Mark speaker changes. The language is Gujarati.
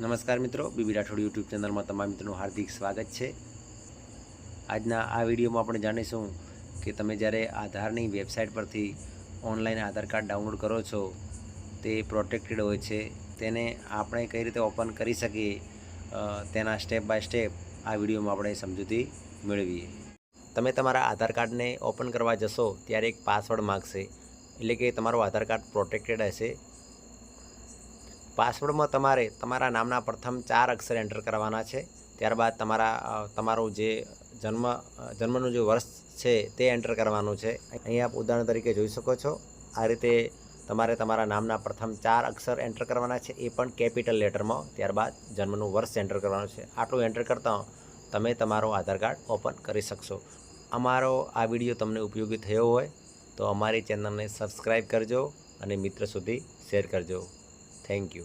Speaker 1: નમસ્કાર મિત્રો, બીબી રાઠોડ યુટ્યુબ ચેનલમાં તમામ મિત્રોનું હાર્દિક સ્વાગત છે. આજના આ વિડીયોમાં આપણે જાણીશું કે તમે જ્યારે આધારની વેબસાઇટ પરથી ઓનલાઈન આધાર કાર્ડ ડાઉનલોડ કરો છો, તે પ્રોટેક્ટેડ હોય છે, તેને આપણે કઈ રીતે ઓપન કરી શકીએ તેના સ્ટેપ બાય સ્ટેપ આ વિડીયોમાં આપણે સમજૂતી મેળવીએ. તમે તમારા આધાર કાર્ડને ઓપન કરવા જશો ત્યારે એક પાસવર્ડ માગશે, એટલે કે તમારું આધાર કાર્ડ પ્રોટેક્ટેડ હશે પાસવર્ડમાં તમારે તમારા નામના પ્રથમ ચાર અક્ષર એન્ટર કરવાના છે. ત્યારબાદ તમારા તમારું જે જન્મ જન્મનું જે વર્ષ છે તે એન્ટર કરવાનું છે. અહીં આપ ઉદાહરણ તરીકે જોઈ શકો છો. આ રીતે તમારે તમારા નામના પ્રથમ ચાર અક્ષર એન્ટર કરવાના છે. એ પણ કેપિટલ લેટરમાં. ત્યારબાદ જન્મનું વર્ષ એન્ટર કરવાનું છે. આટલું એન્ટર કરતાં તમે તમારો આધાર કાર્ડ ઓપન કરી શકશો. અમારો આ વીડિયો તમને ઉપયોગી થયો હોય તો અમારી ચેનલને સબસ્ક્રાઈબ કરજો અને મિત્ર સુધી શેર કરજો. Thank you